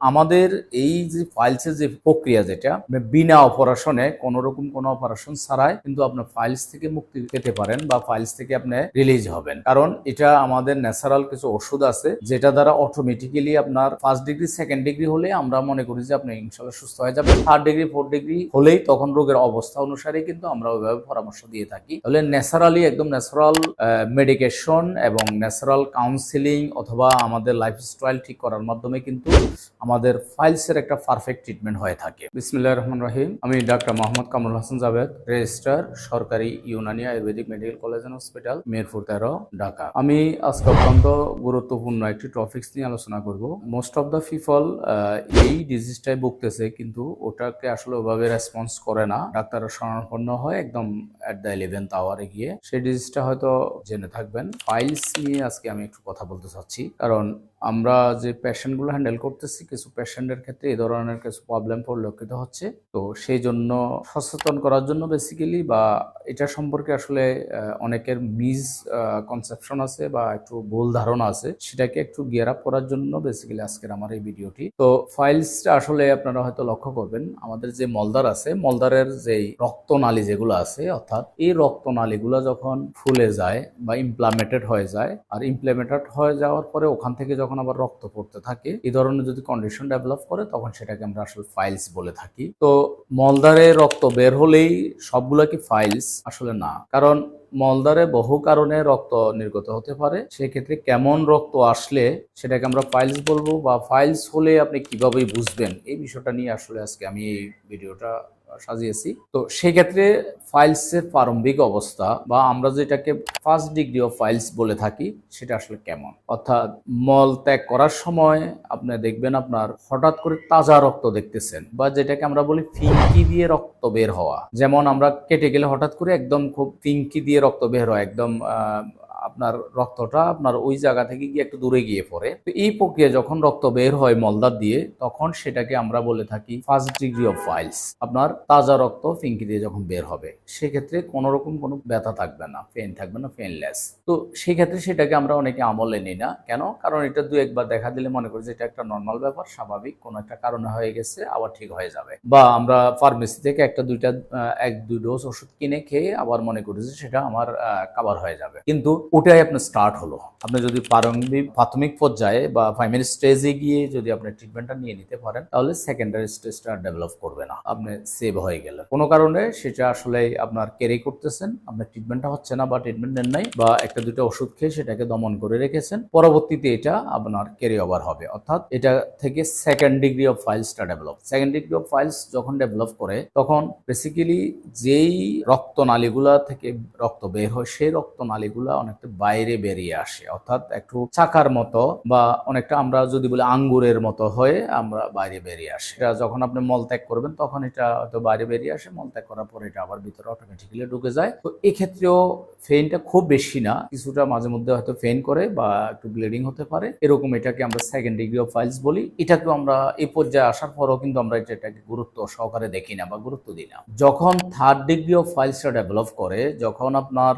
আমাদের এই যে ফাইলসের যে প্রক্রিয়া যেটা মানে বিনা অপারেশনে কোনো রকম কোনো অপারেশন ছাড়াই কিন্তু আপনার ফাইলস থেকে মুক্তি পেতে পারেন বা ফাইলস থেকে আপনি রিলিজ হবেন। কারণ এটা আমাদের ন্যাচারাল কিছু ওষুধ আছে, যেটা দ্বারা অটোমেটিক্যালি আপনার ফার্স্ট ডিগ্রি সেকেন্ড ডিগ্রি হলে আমরা মনে করি যে আপনি ইনশাল্লাহ সুস্থ হয়ে যাবেন। থার্ড ডিগ্রি ফোর্থ ডিগ্রি হলেই তখন রোগের অবস্থা অনুসারে কিন্তু আমরা ওইভাবে পরামর্শ দিয়ে থাকি। তাহলে ন্যাচারালি একদম ন্যাচারাল মেডিকেশন এবং ন্যাচারাল কাউন্সিলিং অথবা আমাদের লাইফস্টাইল ঠিক করার মাধ্যমে কিন্তু আমাদের ফাইলসের একটা পারফেক্ট ট্রিটমেন্ট হয়ে থাকে। বিসমিল্লা রহমান রহিম। আমি ডাক্তার মোহাম্মদ কামরুল হাসান জাভেদ রেজিস্ট্রার সরকারি Unani Ayurvedic medical college and hospital Mirpur তেরো, ঢাকা। আমি আজকে অত্যন্ত গুরুত্বপূর্ণ একটি টপিক্স নিয়ে আলোচনা করব। মোস্ট অফ দ্য পিপল এই ডিজিজটাই ভুগতেছে, কিন্তু ওটাকে আসলে ওভাবে রেসপন্স করে না। ডাক্তাররা শরণাপন্ন হয় একদম অ্যাট দ্য ইলেভেন্থ আওয়ারে গিয়ে। সেই ডিজিজটা হয়তো জেনে থাকবেন। ফাইলস নিয়ে আজকে আমি একটু কথা বলতে চাচ্ছি। কারণ আমরা যে পেশেন্টগুলো হ্যান্ডেল করতেছি, কিছু পেশেন্টের ক্ষেত্রে এই ধরনের কিছু প্রবলেম পরিলক্ষিত হচ্ছে। তো সেই জন্য সচেতন করার জন্য বেসিক্যালি বা এটা সম্পর্কে আসলে অনেকের মিস কনসেপশন আছে বা একটু ভুল ধারণা আছে, সেটাকে একটু গিয়ার আপ করার জন্য বেসিক্যালি আজকের আমার এই ভিডিওটি। তো ফাইলসটা আসলে আপনারা হয়তো লক্ষ্য করবেন, আমাদের যে মলদার আছে মলদারের যে রক্তনালী যেগুলো আছে, অর্থাৎ এই রক্তনালীগুলো যখন ফুলে যায় বা ইমপ্লামেটেড হয়ে যায়, আর ইমপ্লিমেন্টেড হয়ে যাওয়ার পরে ওখান থেকে যখন আবার রক্ত পড়তে থাকে, এই ধরনের যদি কন্ডিশন ডেভেলপ করে, তখন সেটাকে আমরা আসলে ফাইলস বলে থাকি। তো মলদারে রক্ত বের হলেই সবগুলো কি ফাইলস আসলে না। কারণ মলদারে বহু কারণে রক্ত নির্গত হতে পারে। সেক্ষেত্রে কেমন রক্ত আসলে সেটাকে আমরা ফাইলস বলব বা ফাইলস হলে আপনি কীভাবে বুঝবেন? এই বিষয়টা নিয়ে আসলে আজকে আমি এই ভিডিওটা সাজিয়েছি। তো সেক্ষেত্রে ফাইলসের প্রারম্ভিক অবস্থা বা আমরা যেটাকে ফার্স্ট ডিগ্রি অফ ফাইলস বলে থাকি, সেটা আসলে কেমন? অর্থাৎ মল ত্যাগ করার সময় আপনি দেখবেন আপনার হঠাৎ করে তাজা রক্ত দেখতেছেন বা যেটাকে আমরা বলি ফিঙ্কি দিয়ে রক্ত বের হওয়া। যেমন আমরা কেটে গেলে হঠাৎ করে একদম খুব ফিঙ্কি দিয়ে রক্ত বের হওয়া একদম আপনার রক্তটা আপনার ওই জায়গা থেকে গিয়ে একটু দূরে গিয়ে পড়ে। তো এই প্রক্রিয়া যখন রক্ত বের হয় মলদার দিয়ে, তখন সেটাকে আমরা বলে থাকি ফার্স্ট ডিগ্রি অফ ফাইলস আপনার তাজা রক্ত ফিঙ্কি দিয়ে যখন বের হবে, সেক্ষেত্রে কোনো রকম কোনো ব্যথা থাকবে না পেন থাকবে না পেনলেস তো সেক্ষেত্রে সেটাকে আমরা অনেকে আমলে নিই না। কেন? কারণ এটা দু একবার দেখা দিলে মনে করি যে এটা একটা নর্মাল ব্যাপার, স্বাভাবিক, কোনো একটা কারণে হয়ে গেছে, আবার ঠিক হয়ে যাবে। বা আমরা ফার্মেসি থেকে একটা দুইটা এক, দুই ডোজ ওষুধ কিনে খেয়ে আবার মনে করি যে সেটা আমার কাবার হয়ে যাবে। কিন্তু ওটাই আপনার স্টার্ট হলো। আপনি যদি প্রারম্ভিক, প্রাথমিক পর্যায়ে বা প্রাইমারি স্টেজে গিয়ে যদি আপনি ট্রিটমেন্টটা নিয়ে নিতে পারেন, তাহলে সেকেন্ডারি স্টেজটা ডেভেলপ করবে না। আপনি সেভ হয়ে গেলেন। কোনো কারণে সেটা আসলে আপনার ক্যারি করতেছেন, আপনার ট্রিটমেন্টটা হচ্ছে না বা ট্রিটমেন্ট নেন নাই বা একটা দুটো ওষুধ খেয়ে সেটাকে দমন করে রেখেছেন, পরবর্তীতে এটা আপনার ক্যারি ওভার হবে। অর্থাৎ এটা থেকে second degree of ফাইলসটা develop second degree of piles যখন ডেভেলপ করে, তখন বেসিক্যালি যেই রক্তনালীগুলা থেকে রক্ত বের হয়, সেই রক্তনালীগুলা অনেকটা বাইরে বেরিয়ে আসে। অর্থাৎ একটু চাকার মতো বা অনেকটা আমরা যদি বলি আঙ্গুরের মতো হয়ে আমরা বাইরে বেরিয়ে আসে। এটা যখন আপনি মল ত্যাগ করবেন, তখন এটা হয়তো বাইরে বেরিয়ে আসে, মল ত্যাগ করার পর এটা আবার ভিতরে অটোমেটিক্যালি ঢুকে যায়। তো এক্ষেত্রেও ফেইনটা খুব বেশি না, কিছুটা মাঝে মধ্যে হয়তো ফেন করে বা একটু ব্লিডিং হতে পারে। এরকম এটাকে আমরা সেকেন্ড ডিগ্রি অফ ফাইলস বলি। এটাকেও আমরা এই পর্যায়ে আসার পরও কিন্তু আমরা এটাকে গুরুত্ব সহকারে দেখি না বা গুরুত্ব দিই না। যখন থার্ড ডিগ্রি অফ ফাইলসটা ডেভেলপ করে, যখন আপনার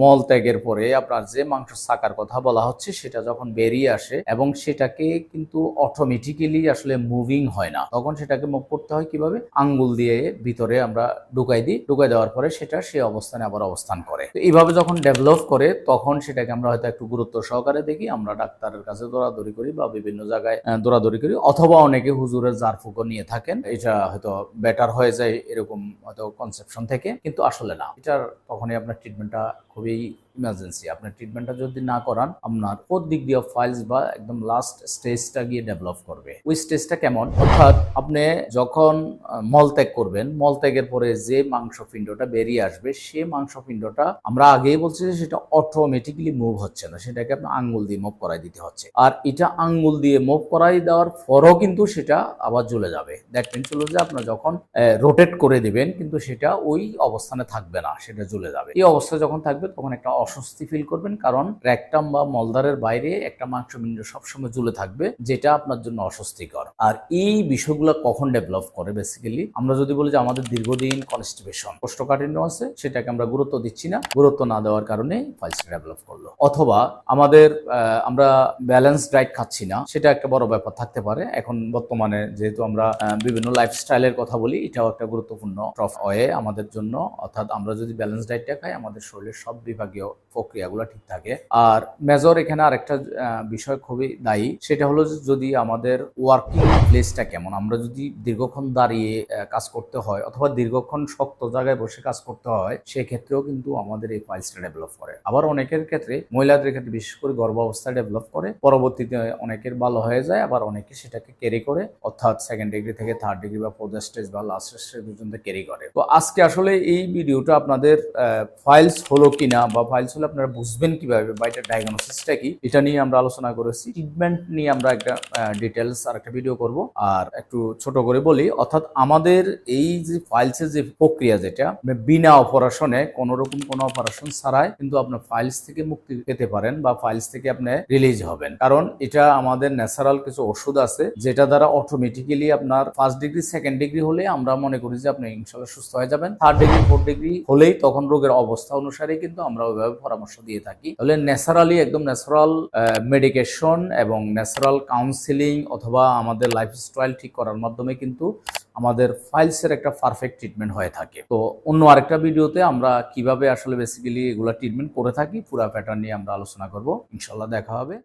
মল ত্যাগের পরে আপনার যে মাংস সাকার কথা বলা হচ্ছে, সেটা যখন বেরিয়ে আসে এবং সেটাকে কিন্তু অটোমেটিক্যালি আসলে মুভিং হয় না। তখন সেটাকে মুভ করতে হয় কীভাবে? আঙ্গুল দিয়ে ভিতরে আমরা ঢুকাই দিই, ঢুকাই দেওয়ার পরে সেটা সেই অবস্থানে আবার অবস্থান করে। তো এইভাবে যখন ডেভেলপ করে, তখন সেটাকে আমরা হয়তো একটু গুরুত্ব সহকারে দেখি, আমরা ডাক্তারের কাছে দৌড়াদৌড়ি করি বা বিভিন্ন জায়গায় দৌড়াদৌড়ি করি, অথবা অনেকে হুজুরের জারফুকও নিয়ে থাকেন, এটা হয়তো বেটার হয়ে যায় এরকম হয়তো কনসেপশন থেকে, কিন্তু আসলে না। এটার তখনই আপনার ট্রিটমেন্টটা খুবই ইমার্জেন্সি আপনার ট্রিটমেন্টটা যদি না করান আপনার ফোর্থ ডিগ্রি অফ ফাইলস বা একদম লাস্ট স্টেজটা গিয়ে ডেভেলপ করবে। ওই স্টেজটা কেমন? অর্থাৎ আপনি যখন আহ, মলত্যাগ করবেন মলত্যাগের পরে যে মাংসপিণ্ডটা বেরিয়ে আসবে সে মাংসপিণ্ডটা আমরা আগেই বলছি যে সেটা অটোমেটিক্যালি মুভ হচ্ছে না। সেটাকে আপনার আঙ্গুল দিয়ে মুভ করাই দিতে হচ্ছে। আর এটা আঙ্গুল দিয়ে মুভ করাই দেওয়ার পরও কিন্তু সেটা আবার জ্বলে যাবে। দ্যাট মিনস হলো যে আপনার যখন রোটেট করে দিবেন কিন্তু সেটা ওই অবস্থানে থাকবে না সেটা জ্বলে যাবে। এই অবস্থা যখন থাকবে তখন একটা অস্বস্তি ফিল করবেন, কারণ র্যাকটাম বা মলদারের বাইরে একটা মাংস মাংসপিণ্ড সবসময় ঝুলে থাকবে, যেটা আপনার জন্য অস্বস্তিকর। আর এই বিষয়গুলো কখন ডেভেলপ করে বেসিক্যালি আমরা যদি বলি যে আমাদের দীর্ঘদিন কনস্টিপেশন কোষ্ঠকাঠিন্য আছে, সেটাকে আমরা গুরুত্ব দিচ্ছি না, গুরুত্ব না দেওয়ার কারণে ফাইলসটা ডেভেলপ করল। অথবা আমাদের আমরা ব্যালেন্স ডায়েট খাচ্ছি না, সেটা একটা বড় ব্যাপার থাকতে পারে। এখন বর্তমানে যেহেতু আমরা বিভিন্ন লাইফস্টাইলের কথা বলি, এটাও একটা গুরুত্বপূর্ণ টফ ওয়ে আমাদের জন্য। অর্থাৎ আমরা যদি ব্যালেন্স ডায়েটটা খাই, আমাদের শরীরের সব বিভাগীয় প্রক্রিয়াগুলো ঠিক থাকে। আর মেজর এখানে আরেকটা বিষয় খুবই দায়ী, সেটা হলো যদি আমাদের ওয়ার্কিং প্লেসটা কেমন, আমরা যদি দীর্ঘক্ষণ দাঁড়িয়ে কাজ করতে হয় অথবা দীর্ঘক্ষণ শক্ত জায়গায় বসে কাজ করতে হয়, সেক্ষেত্রেও কিন্তু আমাদের এই ফাইলসটা ডেভেলপ করে। আবার অনেকের ক্ষেত্রে মহিলাদের ক্ষেত্রে বিশেষ করে গর্ভাবস্থায় ডেভেলপ করে, পরবর্তীতে অনেকের ভালো হয়ে যায়, আবার অনেকে সেটাকে ক্যারি করে, অর্থাৎ সেকেন্ড ডিগ্রি থেকে থার্ড ডিগ্রি বা ফোর্থ স্টেজ বা লাস্ট স্টেজ পর্যন্ত ক্যারি করে। তো আজকে আসলে এই ভিডিওটা আপনাদের ফাইলস হলো কিনা বা ফাইলস হলে আপনারা বুঝবেন কীভাবে বা এটা ডায়াগনোসিসটা কি? এটা নিয়ে আমরা আলোচনা করেছি। ট্রিটমেন্ট নিয়ে আমরা একটা ডিটেলস আর একটা ভিডিও করব। আর একটু ছোট করে বলি, অর্থাৎ আমাদের এই যে ফাইলসের যে প্রক্রিয়া যেটা বিনা অপারেশনে কোনো রকম কোনো অপারেশন ছাড়াই কিন্তু আপনার ফাইলস থেকে মুক্তি পেতে পারেন বা ফাইলস থেকে আপনি রিলিজ হবেন। কারণ এটা আমাদের ন্যাচারাল কিছু ওষুধ আছে, যেটা দ্বারা অটোমেটিক্যালি আপনার ফার্স্ট ডিগ্রি সেকেন্ড ডিগ্রি হলে আমরা মনে করি যে আপনি ইনশাল্লাহ সুস্থ হয়ে যাবেন। থার্ড ডিগ্রি ফোর্থ ডিগ্রি হলেই তখন রোগের অবস্থা অনুসারে কিন্তু আমরা ওইভাবে পরামর্শ দিয়ে থাকি। তাহলে ন্যাচারালি একদম ন্যাচারাল মেডিকেশন এবং ন্যাচারাল কাউন্সিলিং অথবা আমাদের লাইফস্টাইল ঠিক করার মাধ্যমে কিন্তু আমাদের ফাইলসের একটা পারফেক্ট ট্রিটমেন্ট হয়ে থাকে। তো অন্য আরেকটা ভিডিওতে আমরা কীভাবে আসলে বেসিক্যালি এগুলা ট্রিটমেন্ট করে থাকি, পুরো প্যাটার্ন নিয়ে আমরা আলোচনা করব। ইনশাল্লাহ দেখা হবে।